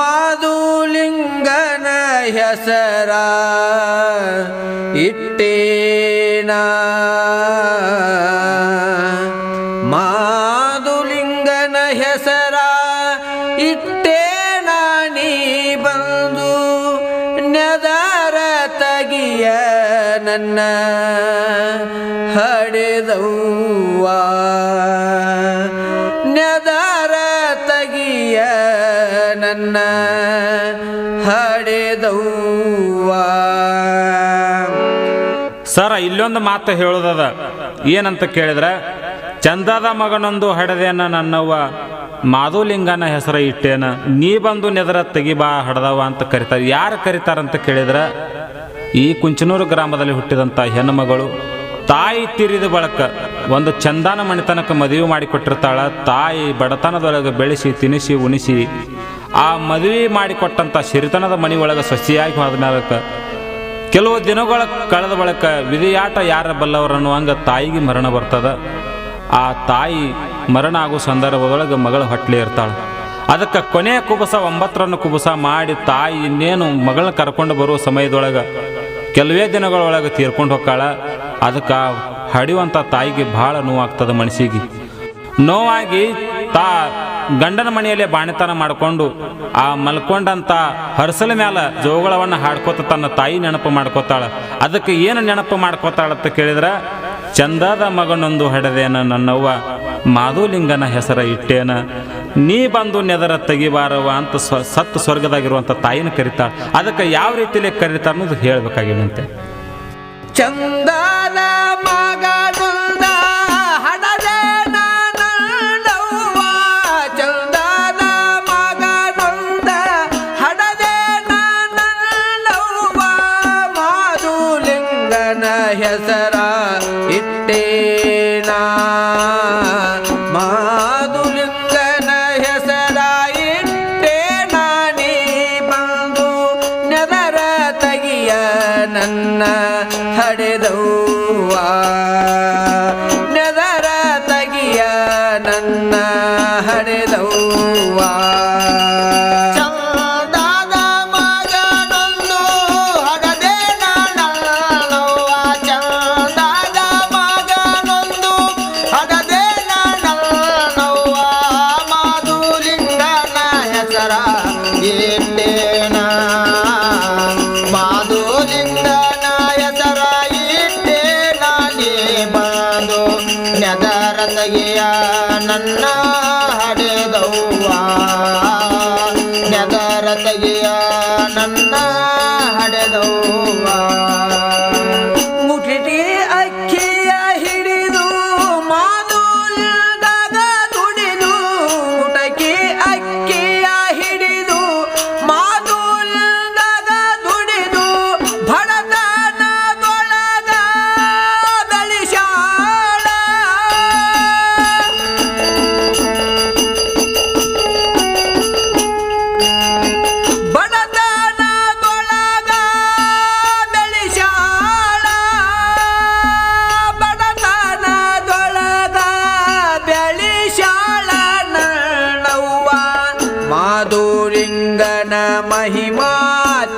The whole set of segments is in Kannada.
ಮಾಧುಲಿಂಗನ ಹೆಸರ ಇಟ್ಟೇನ. ಮಾಧುಲಿಂಗನ ಹೆಸರ ಇಟ್ಟೇನ ನೀ ಬಂದು ನೆದರ ತಗಿಯ ನನ್ನ ಹಡೆದವ್ವಾ. ಇಲ್ಲೊಂದು ಮಾತು ಹೇಳೋದದ. ಏನಂತ ಕೇಳಿದ್ರೆ, ಚಂದದ ಮಗನೊಂದು ಹಡದೇನ ನನ್ನವ್ವ, ಮಾಧುಲಿಂಗನ ಹೆಸರ ಇಟ್ಟೇನ, ನೀ ಬಂದು ನೆದರ ತೆಗಿಬಾ ಹಡದವ ಅಂತ ಕರಿತಾರೆ. ಯಾರು ಕರಿತಾರಂತ ಕೇಳಿದ್ರೆ, ಈ ಕುಂಚನೂರು ಗ್ರಾಮದಲ್ಲಿ ಹುಟ್ಟಿದಂಥ ಹೆಣ್ಣುಮಗಳು, ತಾಯಿ ತಿರಿದ ಬಳಕ ಒಂದು ಚಂದನ ಮಣಿತನಕ್ಕೆ ಮದುವೆ ಮಾಡಿಕೊಟ್ಟಿರ್ತಾಳ. ತಾಯಿ ಬಡತನದೊಳಗೆ ಬೆಳೆಸಿ, ತಿನಿಸಿ, ಉಣಿಸಿ, ಆ ಮದುವೆ ಮಾಡಿಕೊಟ್ಟಂಥ ಸಿರಿತನದ ಮನೆ ಒಳಗೆ ಸಸಿಯಾಗಿ ಹೋದ ಕೆಲವು ದಿನಗಳ ಕಳೆದ ಬಳಿಕ ವಿಧಿಯಾಟ ಯಾರ ಬಲ್ಲವರು ಅನ್ನುವಂಗ ತಾಯಿಗೆ ಮರಣ ಬರ್ತದ? ಆ ತಾಯಿ ಮರಣ ಆಗೋ ಸಂದರ್ಭದೊಳಗೆ ಮಗಳು ಹೊಟ್ಲಿ ಇರ್ತಾಳೆ. ಅದಕ್ಕೆ ಕೊನೆಯ ಕುಬಸ ಒಂಬತ್ತರನ್ನು ಕುಬಸ ಮಾಡಿ ತಾಯಿ ಇನ್ನೇನು ಮಗಳನ್ನ ಕರ್ಕೊಂಡು ಬರುವ ಸಮಯದೊಳಗೆ ಕೆಲವೇ ದಿನಗಳೊಳಗೆ ತೀರ್ಕೊಂಡು ಹೋಗ್ತಾಳ. ಅದಕ್ಕೆ ಹಡಿಯುವಂಥ ತಾಯಿಗೆ ಭಾಳ ನೋವಾಗ್ತದೆ ಮನಸ್ಸಿಗೆ. ನೋವಾಗಿ ತಾ ಗಂಡನ ಮನೆಯಲ್ಲೇ ಬಾಣಿತನ ಮಾಡಿಕೊಂಡು ಆ ಮಲ್ಕೊಂಡಂತ ಹರಸಲ ಮ್ಯಾಲ ಜೋಗಳವನ್ನು ಹಾಡ್ಕೋತ ತನ್ನ ತಾಯಿ ನೆನಪು ಮಾಡ್ಕೋತಾಳ. ಅದಕ್ಕೆ ಏನು ನೆನಪು ಮಾಡ್ಕೋತಾಳ ಅಂತ ಕೇಳಿದ್ರೆ, ಚಂದದ ಮಗನೊಂದು ಹಡೆದೇನ ನನ್ನವ್ವ, ಮಾಧುಲಿಂಗನ ಹೆಸರ ಇಟ್ಟೇನ. ನೀ ಬಂದು ನೆದರ ತೆಗಿಬಾರವ ಅಂತ ಸ್ವ ಸತ್ತು ಸ್ವರ್ಗದಾಗಿರುವಂಥ ತಾಯಿನ ಕರಿತಾಳ. ಅದಕ್ಕೆ ಯಾವ ರೀತಿಯಲ್ಲಿ ಕರೀತಾರ ಅನ್ನೋದು ಅಂತೆ. ಚಂದದ ಮಗನುಂದ ಹೆಸರ ಇಟ್ಟೇನ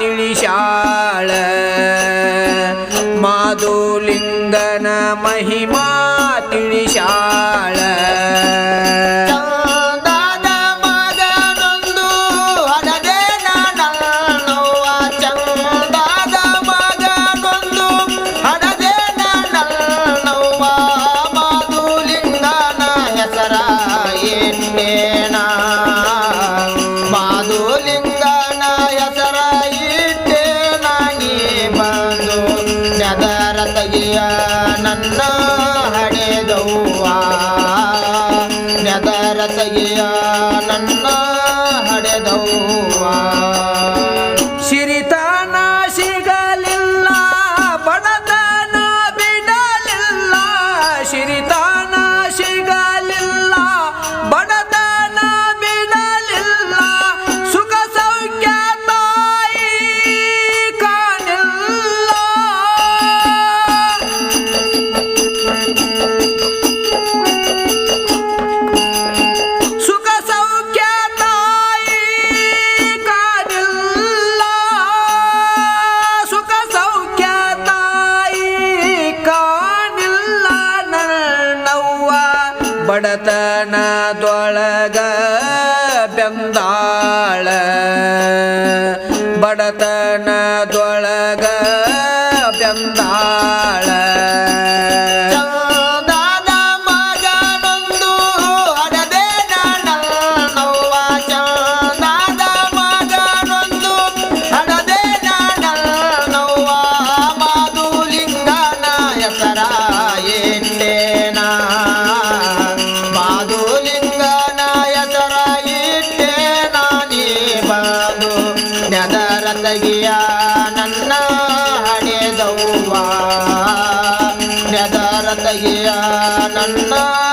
ತಿಳಿಶಾಳ ಮಾಧುಲಿಂಗನ ಮಹಿಮಾ 起立大 ಬಡತನದೊಳಗ ಬೆಂದಾಳ. ಬಡತನದೊಳಗ ನನ್ನ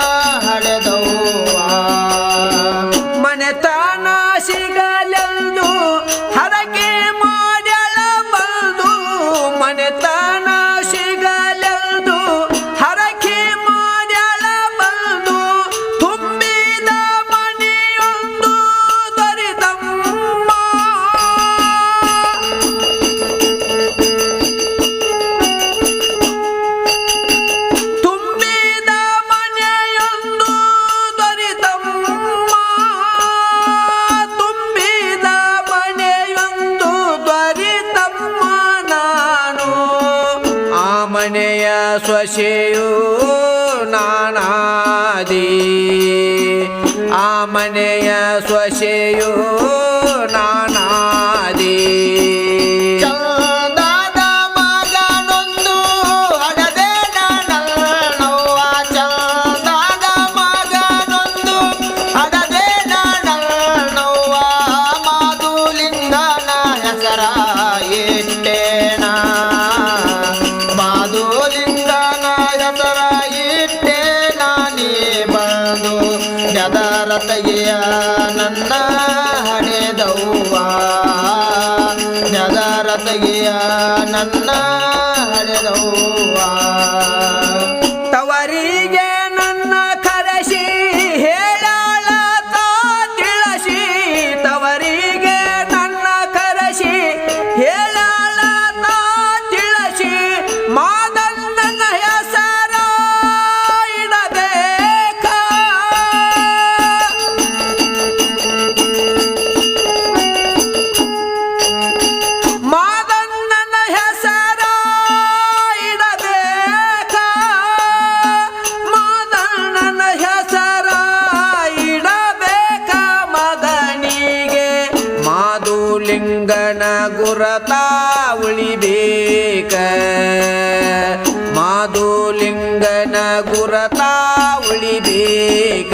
ತೆಗೆಯ ನನ್ನ ಹಡೆದವ್ವ ತೆಗೆಯ ನನ್ನ ಹಡೆದವ್ವ ಮಾದುಲಿಂಗನ ಗುರತ ಉಳಿಬೇಕ. ಮಾಧುಲಿಂಗನ ಗುರತ ಉಳಿಬೇಕ.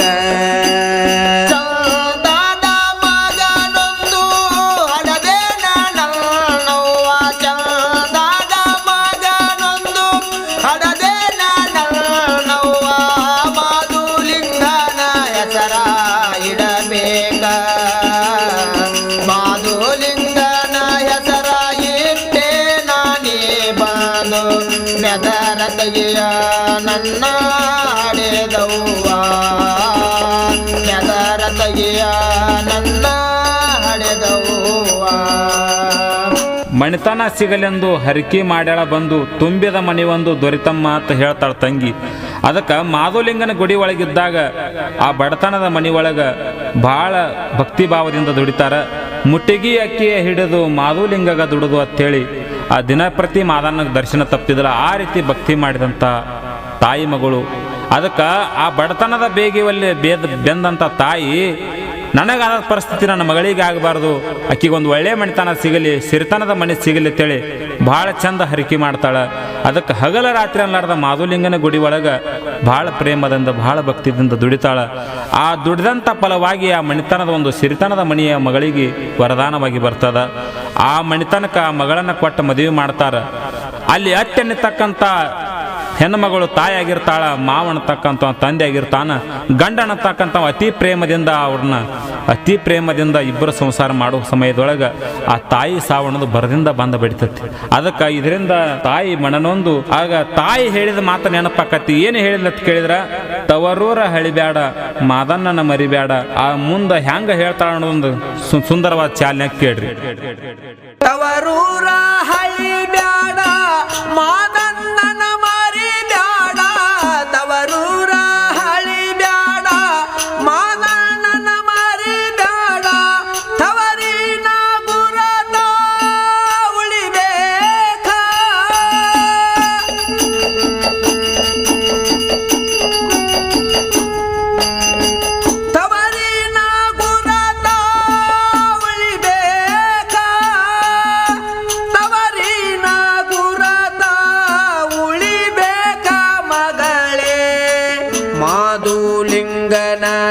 ತೆಗೆಯ ನನ್ನ ಹಡೆದವ್ವ ತಗೆಯ ನನ್ನ ಹಡೆದವ್ವ ಮಣಿತನ ಸಿಗಲೆಂದು ಹರಿಕೆ ಮಾಡ್ಯಾಳ ಬಂದು ತುಂಬಿದ ಮನೆಯೊಂದು ದೊರಿತಮ್ಮ ಅಂತ ಹೇಳ್ತಾಳ ತಂಗಿ. ಅದಕ್ಕೆ ಮಾಧುಲಿಂಗನ ಗುಡಿ ಒಳಗಿದ್ದಾಗ ಆ ಬಡತನದ ಮನೆ ಒಳಗ ಭಾಳ ಭಕ್ತಿ ಭಾವದಿಂದ ದುಡಿತಾರ. ಮುಟ್ಟಿಗಿ ಅಕ್ಕಿಯ ಹಿಡಿದು ಮಾಧುಲಿಂಗಗ ದುಡಿದು ಅಂತೇಳಿ ಆ ದಿನಪ್ರತಿ ಮಾದನ ದರ್ಶನ ತಪ್ಪಿದ್ರ ಆ ರೀತಿ ಭಕ್ತಿ ಮಾಡಿದಂಥ ತಾಯಿ ಮಗಳು. ಅದಕ್ಕೆ ಆ ಬಡತನದ ಬೇಗಿವಲ್ಲಿ ಬೇದ ಬೆಂದಂಥ ತಾಯಿ ನನಗಾದ ಪರಿಸ್ಥಿತಿ ನನ್ನ ಮಗಳಿಗೆ ಆಗಬಾರ್ದು. ಆಕಿಗೊಂದು ಒಳ್ಳೆ ಮಣಿತನ ಸಿಗಲಿ, ಸಿರಿತನದ ಮನೆ ಸಿಗಲಿ ಅಂತೇಳಿ ಭಾಳ ಚಂದ ಹರಿಕೆ ಮಾಡ್ತಾಳೆ. ಅದಕ್ಕೆ ಹಗಲ ರಾತ್ರಿ ಅನ್ಲಾರ್ದ ಮಾಧುಲಿಂಗನ ಗುಡಿ ಒಳಗೆ ಭಾಳ ಪ್ರೇಮದಿಂದ, ಭಾಳ ಭಕ್ತಿದಿಂದ ದುಡಿತಾಳ. ಆ ದುಡಿದಂಥ ಫಲವಾಗಿ ಆ ಮಣಿತನದ ಒಂದು ಸಿರಿತನದ ಮನೆಯ ಮಗಳಿಗೆ ವರದಾನವಾಗಿ ಬರ್ತದ. ಆ ಮಣಿತನಕ್ಕೆ ಆ ಮಗಳನ್ನು ಕೊಟ್ಟು ಮದುವೆ ಮಾಡ್ತಾರೆ. ಅಲ್ಲಿ ಅತ್ತೆನ್ನತಕ್ಕಂಥ ಹೆಣ್ಣುಮಗಳು ತಾಯಿಯಾಗಿರ್ತಾಳ ಮಾವನತಕ್ಕಂಥ ತಂದೆ ಆಗಿರ್ತಾನ ಗಂಡನತಕ್ಕಂಥ ಅತಿ ಪ್ರೇಮದಿಂದ ಅವ್ರನ್ನ, ಅತಿ ಪ್ರೇಮದಿಂದ ಇಬ್ಬರು ಸಂಸಾರ ಮಾಡುವ ಸಮಯದೊಳಗೆ ಆ ತಾಯಿ ಸಾವಣದು ಬರದಿಂದ ಬಂದ ಬಿಡ್ತೈತಿ. ಅದಕ್ಕೆ ಇದರಿಂದ ತಾಯಿ ಮನನೊಂದು, ಆಗ ತಾಯಿ ಹೇಳಿದ ಮಾತು ನೆನಪಾಕತಿ ಏನು ಅಂತ ಕೇಳಿದ್ರ, ತವರೂರ ಹಳಿಬ್ಯಾಡ, ಮಾದಣ್ಣನ ಮರಿಬ್ಯಾಡ, ಆ ಮುಂದ ಹೆಂಗ ಹೇಳ್ತಾಳ ಅನ್ನೋದೊಂದು ಸುಂದರವಾದ ಚಾಲನೆ ಕೇಳ್ರಿ. ತವರೂರ ಹಳಿ ಬ್ಯಾಡ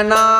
না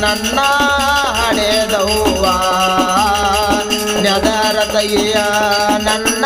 ನನ್ನ ಹಡೆದವ್ವ ನದರದಯ್ಯ ನನ್ನ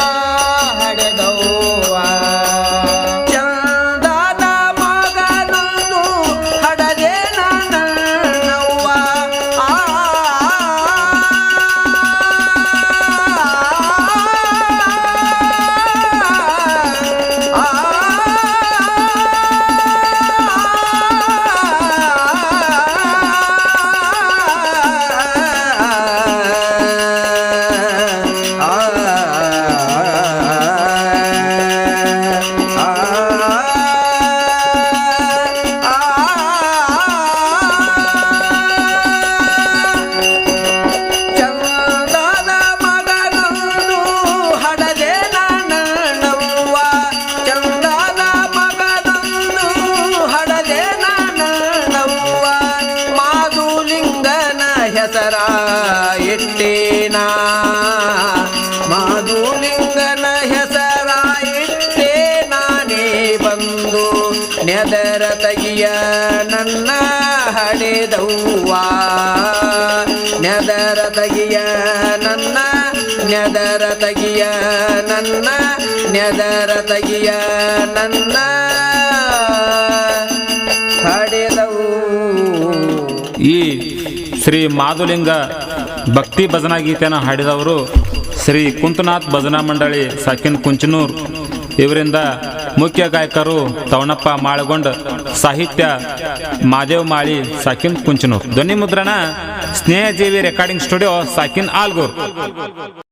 ಹೆಸರ ಇಟ್ಟೇನ? ಮಾಧುಲಿಂಗನ ಹೆಸರ ನಾನೇ ಬಂದು ನೆದರ ತಗಿಯ ನನ್ನ ಹಡೆದವ್ವ ನೆದರ ತಗಿಯ ನನ್ನ, ನೆದರ ತಗಿಯ ನನ್ನ, ನೆದರ ತಗಿಯ ನನ್ನ ಶ್ರೀ ಮಾಧುಲಿಂಗ ಭಕ್ತಿ ಭಜನಾ ಗೀತೆಯನ್ನು ಹಾಡಿದವರು ಶ್ರೀ ಕುಂತನಾಥ್ ಭಜನಾ ಮಂಡಳಿ, ಸಾಕಿನ್ ಕುಂಚನೂರ್. ಇವರಿಂದ ಮುಖ್ಯ ಗಾಯಕರು ತವಣಪ್ಪ ಮಾಳಗೊಂಡ್, ಸಾಹಿತ್ಯ ಮಾದೇವ್ ಮಾಳಿ, ಸಾಕಿನ್ ಕುಂಚನೂರ್. ಧ್ವನಿ ಮುದ್ರಣ ಸ್ನೇಹಜೀವಿ ರೆಕಾರ್ಡಿಂಗ್ ಸ್ಟುಡಿಯೋ, ಸಾಕಿನ್ ಆಲ್ಗೂರ್.